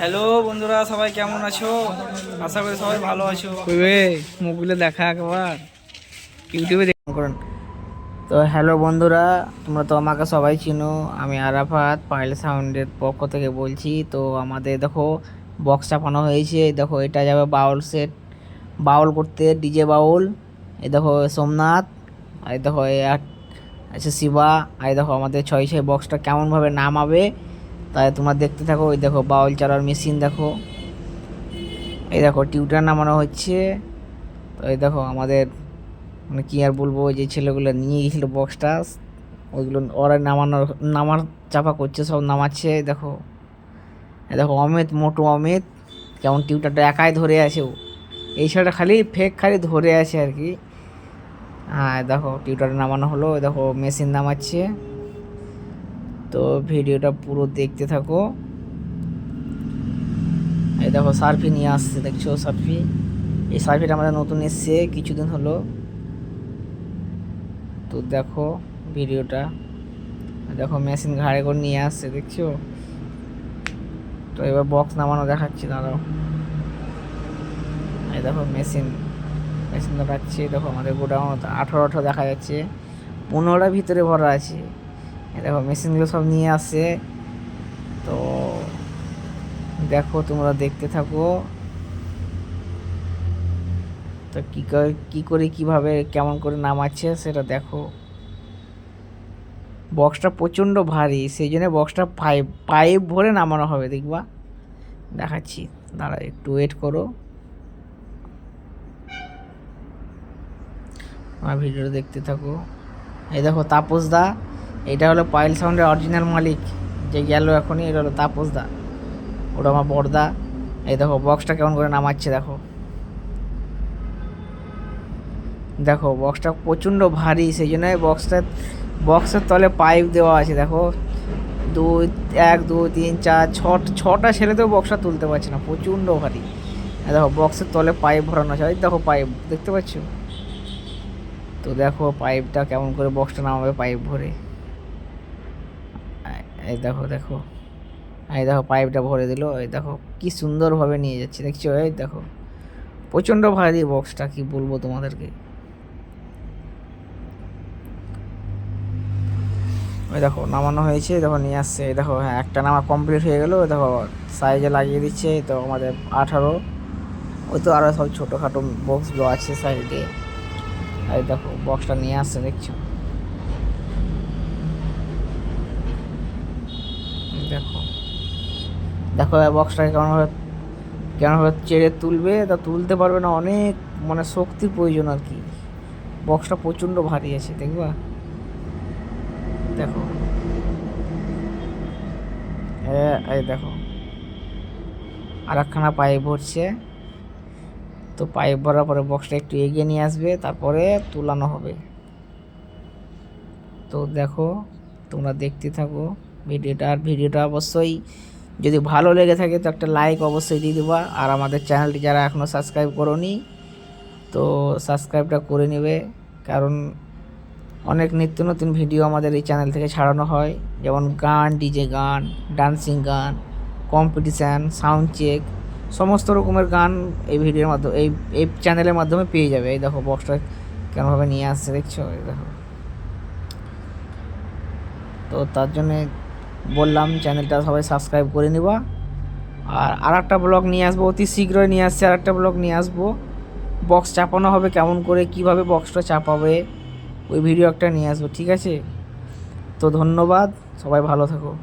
Hello বন্ধুরা সবাই কেমন আছো? আশা করি সবাই ভালো আছো। মুখগুলো দেখা একবার। ইউটিউবে দেখুন তো হ্যালো বন্ধুরা তোমরা তো আমাকে সবাই চিনো। আমি আরাফাত পাইল সাউন্ডের পক্ষ থেকে বলছি। তো আমাদের দেখো বক্স চাপানো হয়েছে। এই দেখো এটা যাবে বাউল সেট বাউল করতে ডিজে বাউল। এই দেখো সোমনাথ। আর এই দেখো এই এক আছে শিবা। আর দেখো আমাদের ছয় ছয় বক্সটা কেমনভাবে নামাবে। তাই তোমরা দেখতে থাকো ওই দেখো বাউল চালার মেশিন দেখো। এই দেখো টিউটার নামানো হচ্ছে। এই দেখো আমাদের মানে কী আর বলব যে ছেলেগুলো নিয়ে গেছিল বক্সটা ওইগুলো ওরা নামানোর, নামার চাপা করছে, সব নামাচ্ছে দেখো। দেখো অমিত, মোটু অমিত, কেমন টিউটারটা একাই ধরে আছে ও। এই ছেলেটা খালি ফেক খালি ধরে আছে আর কি। হ্যাঁ দেখো টিউটার নামানো হলো দেখো মেশিন নামাচ্ছে। তো ভিডিওটা পুরো দেখতে থাকো। এই দেখো, সার্ফি নিয়ে আসছে, দেখছ সার্ফি? এই সার্ফিটা আমাদের নতুন এসছে, কিছুদিন হলো। তো দেখো ভিডিওটা। দেখো, মেশিন ঘাড়ে করে নিয়ে আসছে, দেখছ? তো এবার বক্স নামানো দেখাচ্ছি, দাঁড়াও। এই দেখো, মেশিন। মেশিন দেখাচ্ছে দেখো আমাদের গোডাউন আঠারো আঠারো দেখা যাচ্ছে। পনেরোটা ভিতরে ভরা আছে। দেখো মেশিনগুলো সব নিয়ে আসে। তো দেখো, তোমরা দেখতে থাকো। তো কী করে কী করে, কীভাবে, কেমন করে নামাচ্ছে সেটা দেখো। বক্সটা প্রচণ্ড ভারী, সেই জন্য বক্সটা পাইপ পাইপ ভরে নামানো হবে, দেখবা। দেখাচ্ছি দাঁড়া একটু ওয়েট করো। আমার ভিডিওটা দেখতে থাকো। এই দেখো, তাপস দা এটা হলো পায়েল সাউন্ডের অরিজিনাল মালিক, যে গেল এখনই, এটা হলো তাপস দা। ওটা আমার বড়দা। এই দেখো বক্সটা কেমন করে নামাচ্ছে, দেখো। দেখো বক্সটা প্রচণ্ড ভারী, সেই জন্য বক্সটা বক্সের তলে পাইপ দেওয়া আছে, দেখো। দুই, এক, দুই, তিন, চার ছ ছটা ছেলেতেও বক্সটা তুলতে পারছে না, প্রচণ্ড ভারী। দেখো বক্সের তলে পাইপ ভরানো আছে দেখো পাইপ দেখতে পাচ্ছ? তো দেখো পাইপটা কেমন করে বক্সটা নামাবে পাইপ ভরে। এই দেখো দেখো। এই দেখো পাইপটা ভরে দিল। এই দেখো, কি সুন্দরভাবে নিয়ে যাচ্ছে, দেখছ? এই দেখো। প্রচণ্ড ভারী বক্সটা কি বলব তোমাদেরকে? ওই দেখো, নামানো হয়েছে। দেখো, নিয়ে আসছে। এই দেখো হ্যাঁ একটা নামা কমপ্লিট হয়ে গেলো। দেখো সাইজে লাগিয়ে দিচ্ছে। তো আমাদের আঠারো। ওই তো আরও সব ছোটোখাটো বক্সগুলো আছে সাইডে এই দেখো বক্সটা নিয়ে আসছে, দেখছ দেখো দেখো বক্সটাকে কেমনভাবে কেমনভাবে চেড়ে তুলবে, তা তুলতে পারবে না, অনেক মানে শক্তির প্রয়োজন আর কি। বক্সটা প্রচণ্ড ভারী আছে, দেখবা? দেখো। হ্যাঁ এই দেখো। আর একখানা পাইপ ভরছে তো পাইপ ভরার পরে বক্সটা একটু এগিয়ে নিয়ে আসবে, তারপরে তুলানো হবে। তো দেখো, তোমরা দেখতে থাকো, ভিডিওটা। আর ভিডিওটা অবশ্যই যদি ভালো লেগে থাকে তো একটা লাইক অবশ্যই দিয়ে দেবা। আর আমাদের চ্যানেলটি যারা এখনও সাবস্ক্রাইব করোনি, তো সাবস্ক্রাইবটা করে নেবে। কারণ অনেক নিত্য নতুন ভিডিও আমাদের এই চ্যানেল থেকে ছাড়ানো হয়। যেমন গান ডিজে গান ডান্সিং গান কম্পিটিশান সাউন্ড চেক সমস্ত রকমের গান এই ভিডিওর মাধ্যমে, এই এই চ্যানেলের মাধ্যমে পেয়ে যাবে। এই দেখো বক্সটা কেমনভাবে নিয়ে আসছে, দেখছ? এই দেখো। তো তার জন্যে বললাম, চ্যানেলটা সবাই সাবস্ক্রাইব করে নেবা। আর আর একটা ব্লগ নিয়ে আসব, অতি শীঘ্রই নিয়ে আসছি আর একটা ব্লগ নিয়ে আসব। বক্স চাপানো হবে কেমন করে, কীভাবে বক্সটা চাপাবে, ওই ভিডিও একটা নিয়ে আসব, ঠিক আছে? তো ধন্যবাদ, সবাই ভালো থাকো।